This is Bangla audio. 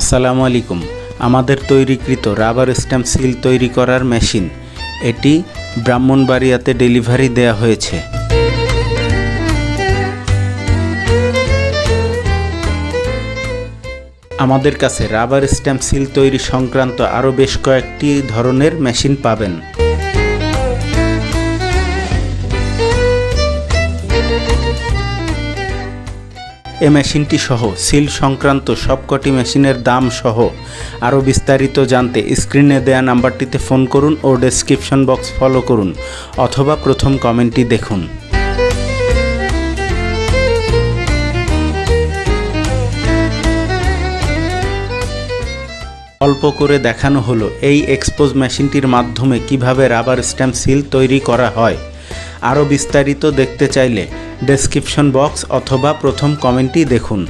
আসসালামু আলাইকুম। আমাদের তৈরিকৃত রাবার স্ট্যাম্প সিল তৈরি করার মেশিন। এটি ব্রাহ্মণবাড়িয়াতে ডেলিভারি দেয়া হয়েছে। আমাদের কাছে রাবার স্ট্যাম্প সিল তৈরি সংক্রান্ত আরও বেশ কয়েকটি ধরনের মেশিন পাবেন। এ মেশিনটি সহ সিল সংক্রান্ত সবকটি মেশিনের দাম সহ আরও বিস্তারিত জানতে স্ক্রিনে দেয়া নাম্বারটিতে ফোন করুন ও ডেসক্রিপশন বক্স ফলো করুন অথবা প্রথম কমেন্টটি দেখুন। অল্প করে দেখানো হলো এই এক্সপোজ মেশিনটির মাধ্যমে কীভাবে রাবার স্ট্যাম্প সিল তৈরি করা হয়। আরও বিস্তারিত দেখতে চাইলে ডেসক্রিপশন বক্স অথবা প্রথম কমেন্টই দেখুন।